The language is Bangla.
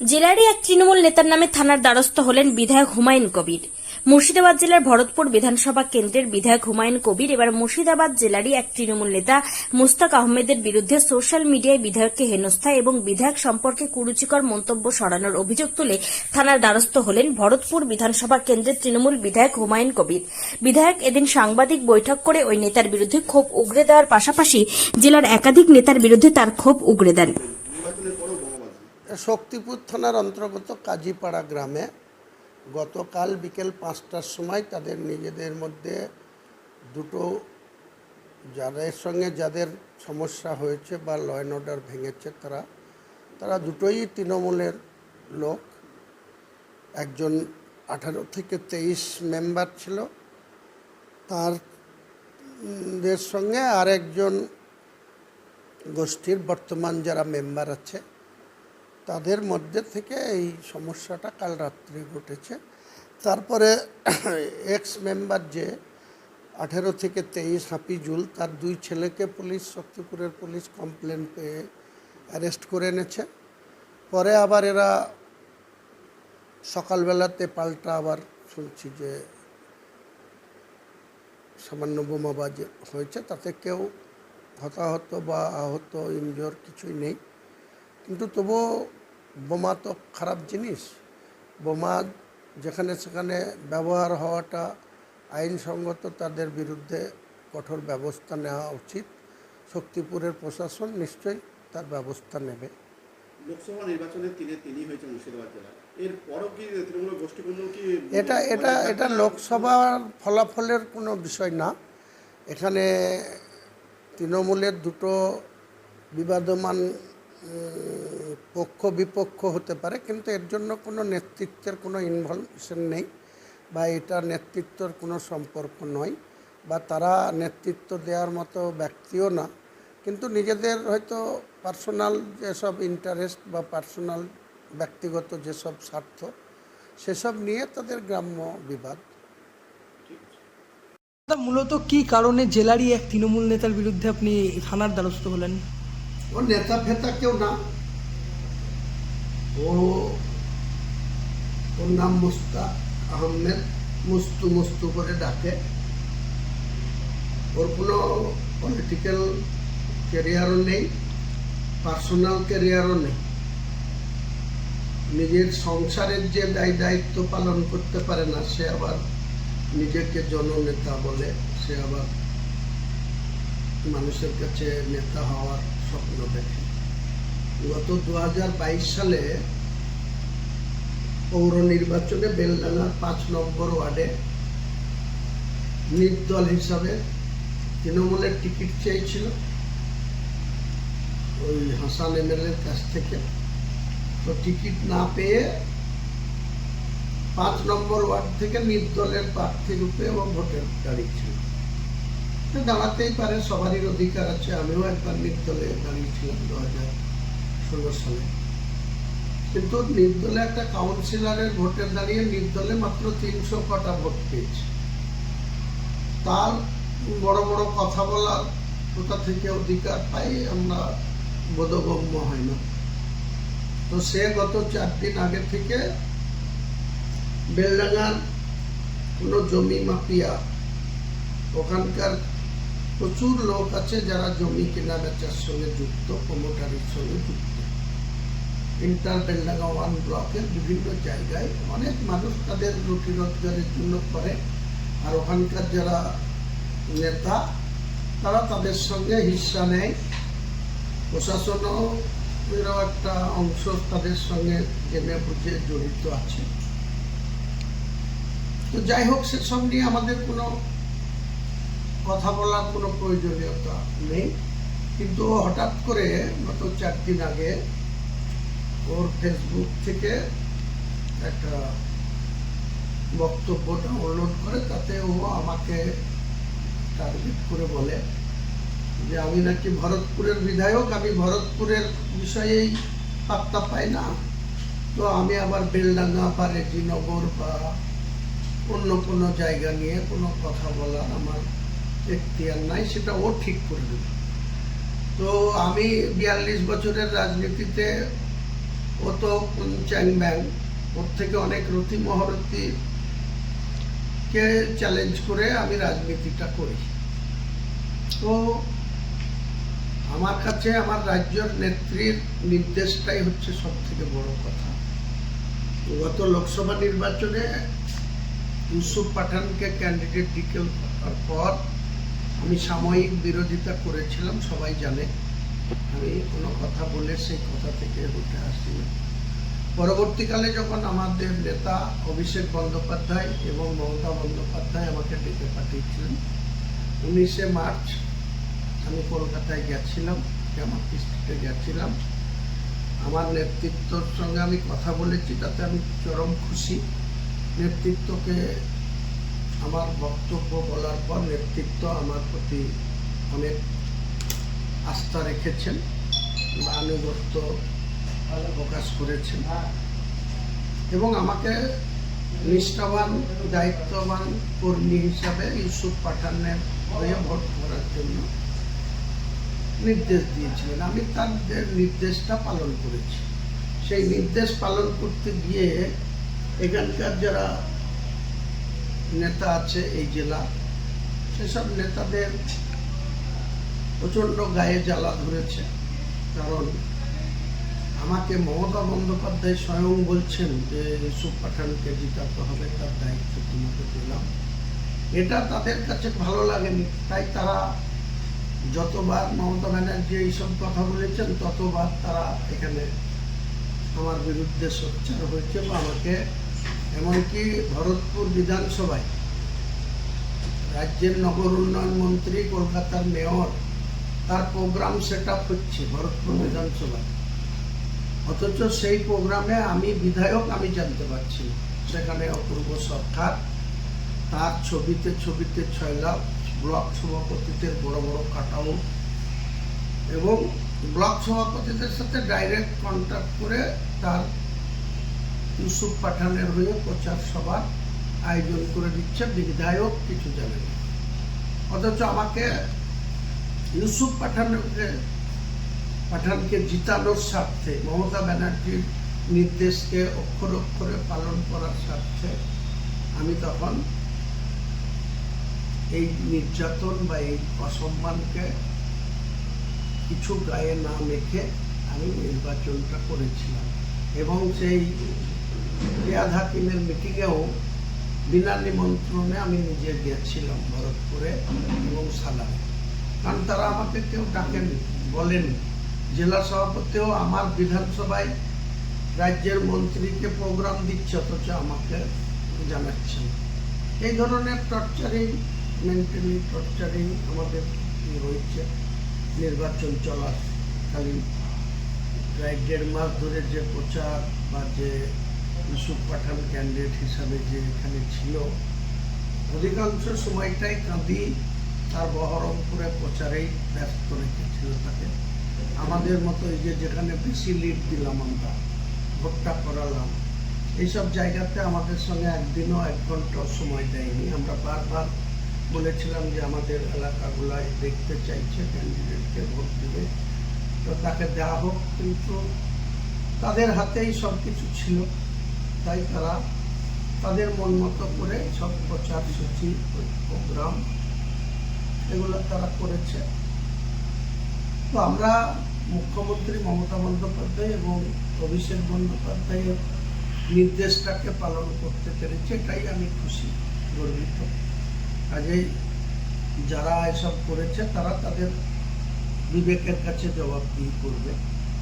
জেলারই এক তৃণমূল নেতার নামে থানার দ্বারস্থ হলেন বিধায়ক হুমায়ুন কবির। মুর্শিদাবাদ জেলার ভরতপুর বিধানসভা কেন্দ্রের বিধায়ক হুমায়ুন কবির এবার মুর্শিদাবাদ জেলারই এক তৃণমূল নেতা মুস্তাক আহমেদের বিরুদ্ধে সোশ্যাল মিডিয়ায় বিধায়ককে হেনস্থা এবং বিধায়ক সম্পর্কে কুরুচিকর মন্তব্য সরানোর অভিযোগ তুলে থানার দ্বারস্থ হলেন ভরতপুর বিধানসভা কেন্দ্রের তৃণমূল বিধায়ক হুমায়ুন কবির। বিধায়ক এদিন সাংবাদিক বৈঠক করে ওই নেতার বিরুদ্ধে ক্ষোভ উগরে দেওয়ার পাশাপাশি জেলার একাধিক নেতার বিরুদ্ধে তার ক্ষোভ উগরে দেন। শক্তিপুর থানার অন্তর্গত কাজীপাড়া গ্রামে গতকাল বিকেল পাঁচটার সময় তাদের নিজেদের মধ্যে দুটো যাদের সঙ্গে যাদের সমস্যা হয়েছে বা ল অ্যান্ড অর্ডার ভেঙেছে তারা তারা দুটোই তৃণমূলের লোক। একজন আঠারো থেকে তেইশ মেম্বার ছিল। তার দের সঙ্গে আরেকজন গোষ্ঠীর বর্তমান যারা মেম্বার আছে তাদের মধ্যে থেকে এই সমস্যাটা কাল রাত্রে ঘটেছে। তারপরে এক্স মেম্বার যে আঠেরো থেকে তেইশ হাফিজুল, তার দুই ছেলেকে পুলিশ, শক্তিপুরের পুলিশ কমপ্লেন পেয়ে অ্যারেস্ট করে এনেছে। পরে আবার এরা সকালবেলাতে পাল্টা আবার শুনছি যে সামান্য বোমাবাজ হয়েছে, তাতে কেউ হতাহত বা আহত, ইনজোর কিছুই নেই। কিন্তু তবুও বোমা তো খারাপ জিনিস। বোমা যেখানে সেখানে ব্যবহার হওয়াটা আইনসঙ্গত তাদের বিরুদ্ধে কঠোর ব্যবস্থা নেওয়া উচিত। শক্তিপুরের প্রশাসন নিশ্চয়ই তার ব্যবস্থা নেবে। লোকসভা নির্বাচনে তিনি তিনি হয়েছে মুর্শিদাবাদ জেলায় এর পরও কি তৃণমূল গোষ্ঠীপূর্ণ কি এটা এটা এটা লোকসভার ফলাফলের কোনো বিষয় না। এখানে তৃণমূলের দুটো বিবাদমান পক্ষ বিপক্ষ হতে পারে, কিন্তু এর জন্য কোনো নেতৃত্বের কোনো ইনভলভেশন নেই বা এটা নেতৃত্বর কোনো সম্পর্ক নয় বা তারা নেতৃত্ব দেওয়ার মতো ব্যক্তিও না। কিন্তু নিজেদের হয়তো পার্সোনাল যেসব ইন্টারেস্ট বা পার্সোনাল ব্যক্তিগত যেসব স্বার্থ, সেসব নিয়ে তাদের গ্রাম্য বিবাদ। মূলত কি কারণে জেলারই এক তৃণমূল নেতার বিরুদ্ধে আপনি থানার দ্বারস্থ হলেন? ও নেতা ফেতা কেউ না। ও, ওর নাম মুস্তাক আহমেদ, মুস্তু মুস্তু করে ডাকে। ওর কোনো পলিটিক্যাল ক্যারিয়ারও নেই পার্সোনাল ক্যারিয়ারও নেই। নিজের সংসারের যে দায় দায়িত্ব পালন করতে পারে না, সে আবার নিজেকে জননেতা বলে, সে আবার মানুষের কাছে নেতা হওয়ার স্বপ্ন দেখে গত দুই হাজার বাইশ সালে পৌর নির্বাচনে বেলডাঙ্গার পাঁচ নম্বর ওয়ার্ডে নির্দল হিসাবে তৃণমূলের টিকিট চেয়েছিল। ওই হাসান এমএলএর কাছ থেকে। তো টিকিট না পেয়ে পাঁচ নম্বর ওয়ার্ড থেকে নির্দলের প্রার্থী রূপে এবং ভোটের দাঁড়িয়েছিল দাঁড়াতেই পারে, সবারই অধিকার আছে। আমিও একবার নির্দলে দাঁড়িয়েছিলাম দু হাজার ষোলো সালে। কিন্তু নির্দলে একটা কাউন্সিলরের ভোটে দাঁড়িয়ে নির্দলে মাত্র তিনশো কটা ভোট পেয়েছে। তার বড় বড় কথা বলার কোথা থেকে অধিকার পাই আমরা, বোধগম্য হয় না। তো সে গত চার দিন আগে থেকে বেলডাঙ্গার কোনো জমি মাফিয়া, ওখানকার প্রচুর লোক আছে যারা জমি কেনা বেচার সঙ্গে যুক্ত প্রমোটারির সঙ্গে যুক্ত। ইন্টার বেলডাঙ্গা ওয়ান ব্লকের বিভিন্ন জায়গায় অনেক মানুষ তাদের রুটি রোজগারের জন্য করে, আর ওখানকার যারা নেতা, তারা তাদের সঙ্গে হিস্সা নেয়। প্রশাসনও এরও একটা অংশ তাদের সঙ্গে জেনে বুঝে জড়িত আছে। তো যাই হোক সেসব নিয়ে আমাদের কোনো কথা বলার কোনো প্রয়োজনীয়তা নেই। কিন্তু হঠাৎ করে গত চার দিন আগে ওর ফেসবুক থেকে একটা বক্তব্য ডাউনলোড করে, তাতে ও আমাকে টার্গেট করে বলে যে, আমি নাকি ভরতপুরের বিধায়ক, আমি ভরতপুরের বিষয়েই পাত্তা পাই না। তো আমি আবার বেলডাঙ্গা বা রেজিনগর বা অন্য কোনো জায়গা নিয়ে কোনো কথা বলার আমার এখতিয়ার নাই, সেটা ও ঠিক করে দেবে। তো আমি বিয়াল্লিশ বছরের রাজনীতিতে ও তো চ্যাং ব্যাং ওর থেকে অনেক রতি মহারথীকে চ্যালেঞ্জ করে আমি রাজনীতিটা করি। তো আমার কাছে আমার রাজ্যের নেত্রীর নির্দেশটাই হচ্ছে সব থেকে বড় কথা। গত লোকসভা নির্বাচনে ইউসুফ পাঠানকে ক্যান্ডিডেট করার পর আমি সাময়িক বিরোধিতা করেছিলাম, সবাই জানে। আমি কোনো কথা বলে সেই কথা থেকে উঠে আসি পরবর্তীকালে যখন আমাদের নেতা অভিষেক বন্দ্যোপাধ্যায় এবং মমতা বন্দ্যোপাধ্যায় আমাকে ডেকে পাঠিয়েছিলেন, উনিশে মার্চ আমি কলকাতায় গেছিলাম, আমার কিস্তিতে গেছিলাম। আমার নেতৃত্বর সঙ্গে আমি কথা বলেছি, তাতে আমি চরম খুশি। নেতৃত্বকে আমার বক্তব্য বলার পর নেতৃত্ব আমার প্রতি অনেক আস্থা রেখেছেন বা আনুগত্য প্রকাশ করেছেন। এবং আমাকে নিষ্ঠাবান, দায়িত্ববান কর্মী হিসাবে ইউসুফ পাঠানের হয়ে ভোট করার জন্য নির্দেশ দিয়েছিলেন। আমি তাদের নির্দেশটা পালন করেছি, সেই নির্দেশ পালন করতে গিয়ে এখানকার যারা নেতা আছে এই জেলা, সেসব নেতাদের প্রচণ্ড গায়ে জ্বালা ধরেছে। কারণ আমাকে মমতা বন্দ্যোপাধ্যায় স্বয়ং বলছেন যে, ইউসুফ পাঠানকে জিতাতে হবে, তার দায়িত্ব তোমাকে দিলাম এটা তাদের কাছে ভালো লাগেনি। তাই তারা যতবার মমতা ব্যানার্জি এইসব কথা বলেছেন, ততবার তারা এখানে আমার বিরুদ্ধে সোচ্চার হয়েছে বা আমাকে এমনকি ভরতপুর বিধানসভায় রাজ্যের নগর উন্নয়ন মন্ত্রী কলকাতার মেয়র তার প্রোগ্রাম সেট আপ হচ্ছে ভরতপুর বিধানসভায়। অথচ সেই প্রোগ্রামে আমি বিধায়ক আমি জানতে পারছি না। সেখানে অপূর্ব সরকার তার ছবিতে ছবিতে ছয়লা ব্লক সভাপতিদের বড় বড় কাটাও এবং ব্লক সভাপতিদের সাথে ডাইরেক্ট কন্ট্যাক্ট করে তার ইউসুফ পাঠানের হয়ে প্রচার সভার আয়োজন করে দিচ্ছে বিধায়ক কিছু জানে অথচ আমাকে ইউসুফ পাঠানকে পাঠানকে জিতানোর স্বার্থে, মমতা ব্যানার্জির নির্দেশকে অক্ষর অক্ষরে পালন করার স্বার্থে আমি তখন এই নির্যাতন বা এই অসম্মানকে কিছু গায়ে না মেখে আমি নির্বাচনটা করেছিলাম। এবং সেই রিয়াদ হাকিমের মিটিংয়েও বিনা নিমন্ত্রণে আমি নিজে গিয়েছিলাম ভরতপুরে এবং সালামে। কারণ তারা আমাকে কেউ ডাকেনি, বলেনি। জেলা সভাপতিও আমার বিধানসভায় রাজ্যের মন্ত্রীকে প্রোগ্রাম দিচ্ছে, অথচ আমাকে জানাচ্ছেন। এই ধরনের টর্চারিং, মেন্টালি টর্চারিং আমাদের হয়েছে? নির্বাচন চলাকালীন প্রায় দেড় মাস ধরে যে প্রচার বা যে ইউসুফ পাঠান ক্যান্ডিডেট হিসাবে যে এখানে ছিল, অধিকাংশ সময়টাই কাঁদি তার বহরমপুরে প্রচারেই ব্যস্ত রেখেছিল তাকে। আমাদের মতো এই যে যেখানে বেশি লিড দিলাম আমরা, ভোটটা করালাম, এইসব জায়গাতে আমাদের সঙ্গে একদিনও এক ঘণ্টা সময় দেয়নি। আমরা বারবার বলেছিলাম যে আমাদের এলাকাগুলায় দেখতে চাইছে ক্যান্ডিডেটকে ভোট দিবে। তো তাকে দেওয়া হোক, কিন্তু তাদের হাতেই সব কিছু ছিল। তাই তারা তাদের মন মতো করে সব প্রচার সূচি, প্রোগ্রাম এগুলো তারা করেছে। তো আমরা মুখ্যমন্ত্রী মমতা বন্দ্যোপাধ্যায় এবং অভিষেক বন্দ্যোপাধ্যায়ের নির্দেশটাকে পালন করতে পেরেছি, এটাই আমি খুশি, গর্বিত। কাজেই যারা এসব করেছে তারা তাদের বিবেকের কাছে জবাবদিহি করবে।